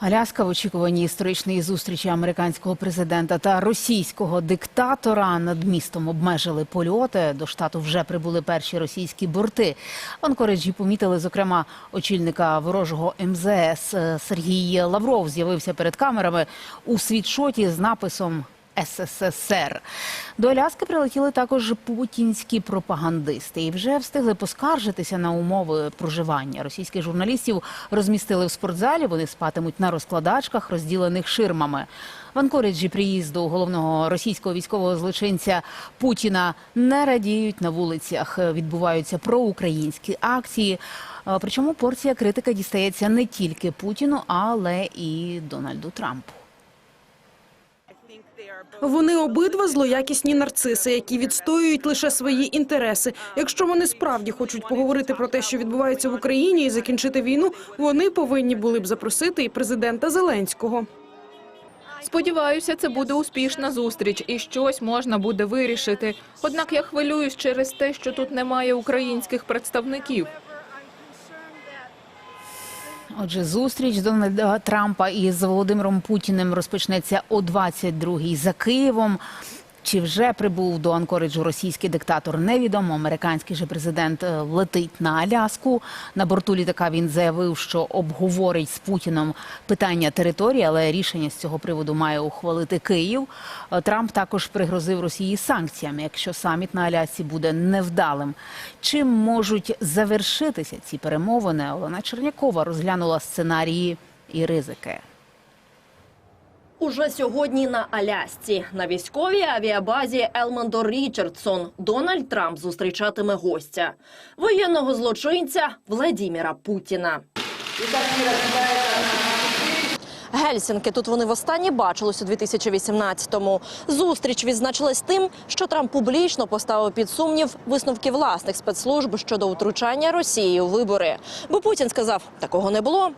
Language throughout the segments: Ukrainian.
Аляска в очікуванні історичної зустрічі американського президента та російського диктатора над містом обмежили польоти. До штату вже прибули перші російські борти. Анкориджі помітили, зокрема, очільника ворожого МЗС Е, Сергій Лавров з'явився перед камерами у світшоті з написом СССР. До Аляски прилетіли також путінські пропагандисти і вже встигли поскаржитися на умови проживання. Російських журналістів розмістили в спортзалі. Вони спатимуть на розкладачках, розділених ширмами. В Анкориджі приїзду головного російського військового злочинця Путіна не радіють на вулицях. Відбуваються проукраїнські акції. Причому порція критики дістається не тільки Путіну, але і Дональду Трампу. Вони обидва злоякісні нарциси, які відстоюють лише свої інтереси. Якщо вони справді хочуть поговорити про те, що відбувається в Україні, і закінчити війну, вони повинні були б запросити і президента Зеленського. Сподіваюся, це буде успішна зустріч і щось можна буде вирішити. Однак я хвилююсь через те, що тут немає українських представників. Отже, зустріч Дональда Трампа із Володимиром Путіним розпочнеться о 22-й за Києвом. Чи вже прибув до Анкориджу російський диктатор, невідомо. Американський же президент е, летить на Аляску. На борту літака він заявив, що обговорить з Путіном питання території, але рішення з цього приводу має ухвалити Київ. Е, Трамп також пригрозив Росії санкціями, якщо саміт на Алясці буде невдалим. Чим можуть завершитися ці перемовини? Олена Чернякова розглянула сценарії і ризики. Уже сьогодні на Алясці на військовій авіабазі Елмондо Річардсон Дональд Трамп зустрічатиме гостя воєнного злочинця Владіміра Путіна. Гельсінки тут вони востаннє бачились у 2018-му. Зустріч відзначилась тим, що Трамп публічно поставив під сумнів висновки власних спецслужб щодо втручання Росії у вибори. Бо Путін сказав, такого не було.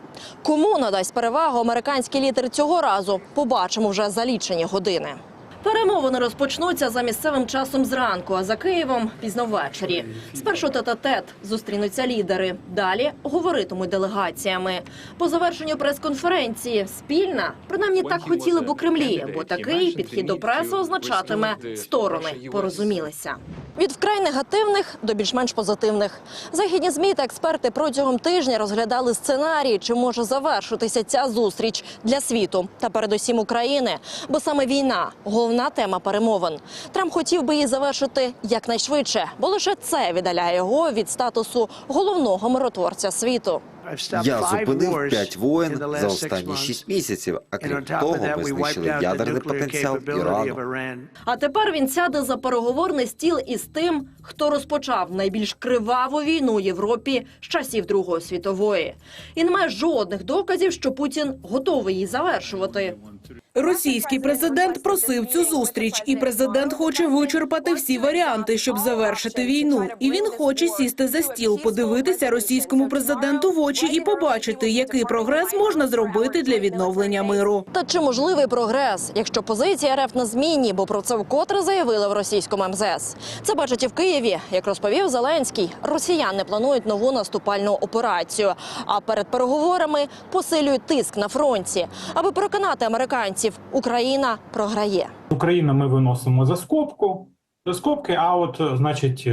Кому надасть перевагу американський лідер цього разу? Побачимо вже за лічені години. Перемовини розпочнуться за місцевим часом зранку, а за Києвом пізно ввечері. Спершу тет-а-тет зустрінуться лідери. Далі говоритимуть делегаціями. По завершенню прес-конференції спільна, принаймні так хотіли б у Кремлі, бо такий підхід до преси означатиме сторони порозумілися. Від вкрай негативних до більш-менш позитивних. Західні змі та експерти протягом тижня розглядали сценарії, чи може завершитися ця зустріч для світу та передусім України, бо саме війна головна тема перемовин. Трамп хотів би її завершити якнайшвидше, бо лише це віддаляє його від статусу головного миротворця світу. Я зупинив п'ять воєн за останні шість місяців. А крім того, ми знищили ядерний потенціал Ірану. А тепер він сяде за переговорний стіл із тим, хто розпочав найбільш криваву війну в Європі з часів Другої світової, і немає жодних доказів, що Путін готовий її завершувати. Російський президент просив цю зустріч, і президент хоче вичерпати всі варіанти, щоб завершити війну. І він хоче сісти за стіл, подивитися російському президенту в очі і побачити, який прогрес можна зробити для відновлення миру. Та чи можливий прогрес, якщо позиція РФ на зміні, бо про це вкотре заявили в російському МЗС? Це бачать і в Києві. Як розповів Зеленський, росіяни планують нову наступальну операцію. А перед переговорами посилюють тиск на фронті, аби переконати американців, Україна програє. Україну ми виносимо за скобку, за скобки, а от, е, значить, е,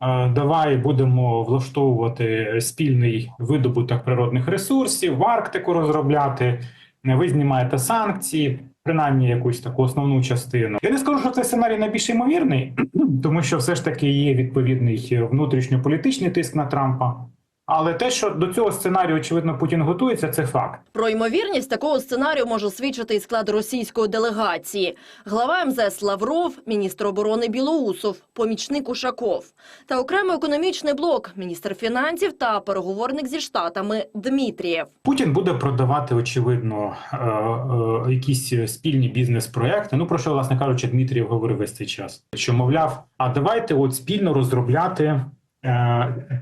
е, давай будемо влаштовувати спільний видобуток природних ресурсів, в Арктику розробляти. Ви знімаєте санкції, принаймні якусь таку основну частину. Я не скажу, що цей сценарій найбільш ймовірний, тому що все ж таки є відповідний внутрішньополітичний тиск на Трампа. Але те, що до цього сценарію, очевидно, Путін готується, це факт. Про ймовірність такого сценарію може свідчити і склад російської делегації. Глава МЗС Лавров, міністр оборони Білоусов, помічник Ушаков та окремий економічний блок, міністр фінансів та переговорник зі штатами Дмитрієв. Путін буде продавати, очевидно, е, е, якісь спільні бізнес-проекти. Ну про що, власне кажучи, Дмитрієв говорив весь цей час. Що мовляв, а давайте от спільно розробляти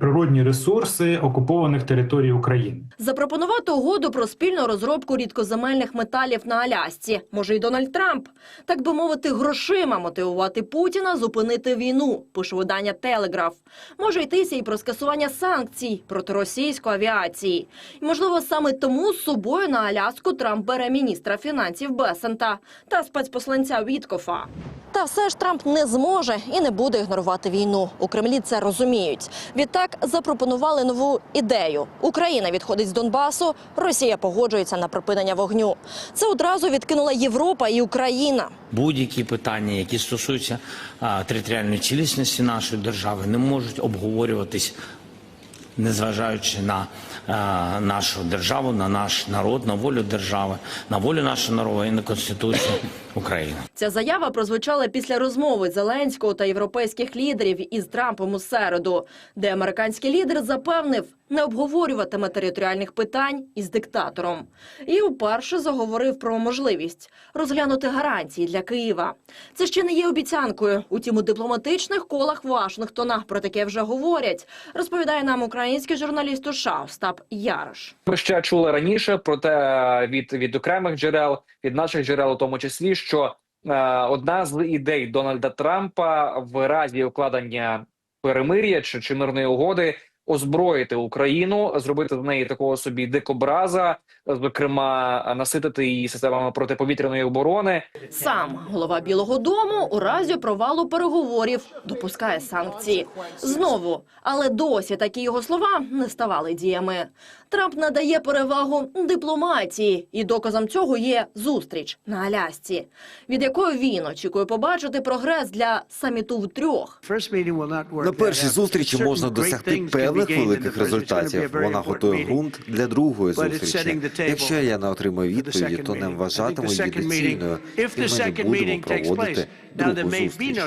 природні ресурси окупованих територій України. Запропонувати угоду про спільну розробку рідкоземельних металів на Алясці може й Дональд Трамп. Так би мовити, грошима мотивувати Путіна зупинити війну, пише видання Телеграф. Може йтися і про скасування санкцій проти російської авіації. І, можливо, саме тому з собою на Аляску Трамп бере міністра фінансів Бесента та спецпосланця Віткофа. Та все ж Трамп не зможе і не буде ігнорувати війну. У Кремлі це розуміють. Відтак запропонували нову ідею. Україна відходить з Донбасу, Росія погоджується на припинення вогню. Це одразу відкинула Європа і Україна. Будь-які питання, які стосуються територіальної цілісності нашої держави, не можуть обговорюватись, незважаючи на нашу державу, на наш народ, на волю держави, на волю нашого народу і на конституцію України. Ця заява прозвучала після розмови Зеленського та європейських лідерів із Трампом у середу, де американський лідер запевнив, не обговорюватиме територіальних питань із диктатором. І вперше заговорив про можливість розглянути гарантії для Києва. Це ще не є обіцянкою. Утім, у дипломатичних колах Вашингтона про таке вже говорять. Розповідає нам український журналіст США Остап Ярош. Ми ще чули раніше, проте від, від окремих джерел, від наших джерел, у тому числі, що е, одна з ідей Дональда Трампа в разі укладення перемир'я чи, чи мирної угоди озброїти Україну, зробити з неї такого собі дикобраза, зокрема наситити її системами протиповітряної оборони. Сам голова Білого Дому у разі провалу переговорів допускає санкції. Знову, але досі такі його слова не ставали діями. Трамп надає перевагу дипломатії, і доказом цього є зустріч на Алясці, від якої він очікує побачити прогрес для саміту втрьох. На першій зустрічі можна досягти певних великих результатів. Вона готує ґрунт для другої зустрічі. Якщо я не отримаю відповіді, то не вважатиму її доцільною, і ми не будемо проводити другу зустріч.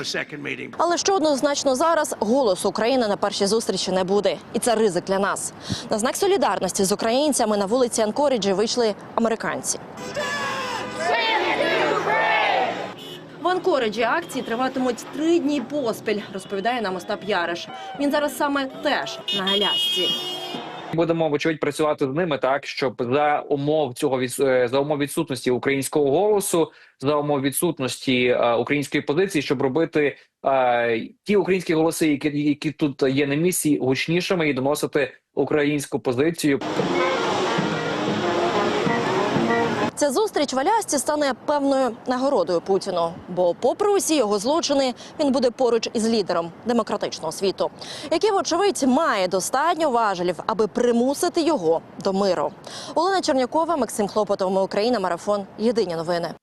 Але що однозначно зараз голос України на першій зустрічі не буде, і це ризик для нас. На знак солідарності з українцями на вулиці Анкоріджі вийшли американці. В Анкориджі акції триватимуть три дні поспіль, розповідає нам Остап Яриш. Він зараз саме теж на Алясці. Будемо вочевидь працювати з ними так, щоб за умов цього е, за умов відсутності українського голосу, за умов відсутності е, української позиції, щоб робити е, ті українські голоси, які, які тут є на місці, гучнішими і доносити українську позицію. Ця зустріч в Алясці стане певною нагородою Путіну. Бо, попри усі його злочини, він буде поруч із лідером демократичного світу, який, вочевидь, має достатньо важелів, аби примусити його до миру. Олена Чернякова, Максим Хлопотов, Україна, марафон. Єдині новини.